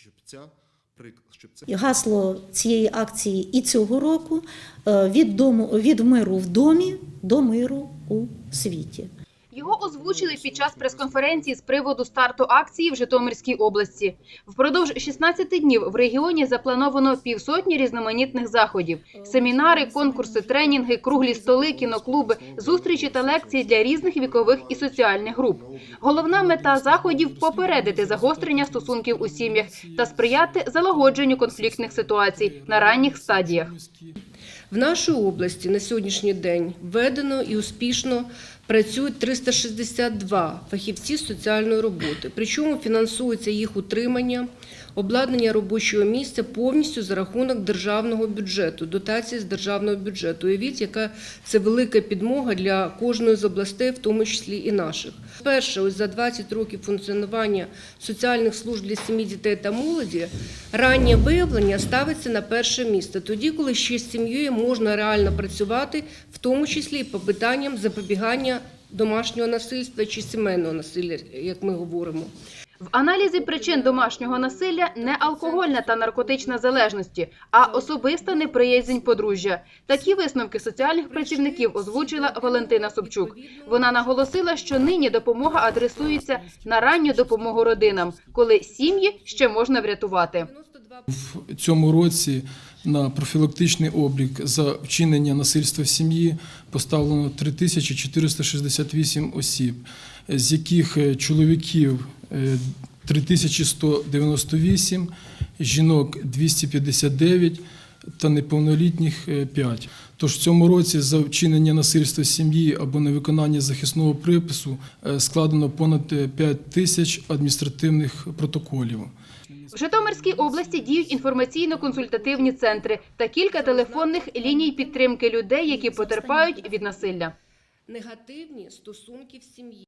щоб ця щоб це Гасло цієї акції і цього року е, від дому від миру в домі до миру у світі. Озвучили під час прес-конференції з приводу старту акції в Житомирській області. Впродовж 16 днів в регіоні заплановано півсотні різноманітних заходів: семінари, конкурси, тренінги, круглі столи, кіноклуби, зустрічі та лекції для різних вікових і соціальних груп. Головна мета заходів попередити загострення стосунків у сім'ях та сприяти залагодженню конфліктних ситуацій на ранніх стадіях. В нашій області на сьогоднішній день введено і успішно працюють 362 фахівці соціальної роботи. Причому фінансується їх утримання, обладнання робочого місця повністю за рахунок державного бюджету, дотації з державного бюджету. Уявіть, яка це велика підмога для кожної з областей, в тому числі і наших. Перше, ось за 20 років функціонування соціальних служб для сім'ї, дітей та молоді, раннє виявлення ставиться на перше місце. Тоді, коли ще з сім'єю можна реально працювати, в тому числі і по питанням запобігання домашнього насильства чи сімейного насилля, як ми говоримо. В аналізі причин домашнього насилля не алкогольна та наркотична залежності, а особиста неприязнь подружжя. Такі висновки соціальних працівників озвучила Валентина Собчук. Вона наголосила, що нині допомога адресується на ранню допомогу родинам, коли сім'ї ще можна врятувати. В цьому році на профілактичний облік за вчинення насильства в сім'ї поставлено 3468 осіб, з яких е, чоловіків 3198, жінок 259 та неповнолітніх 5. Тож в цьому році за вчинення насильства сім'ї або невиконання захисного припису е, складено понад 5 тисяч адміністративних протоколів. В Житомирській області діють інформаційно-консультативні центри та кілька телефонних ліній підтримки людей, які потерпають від насилля. Негативні стосунки в сім'ї.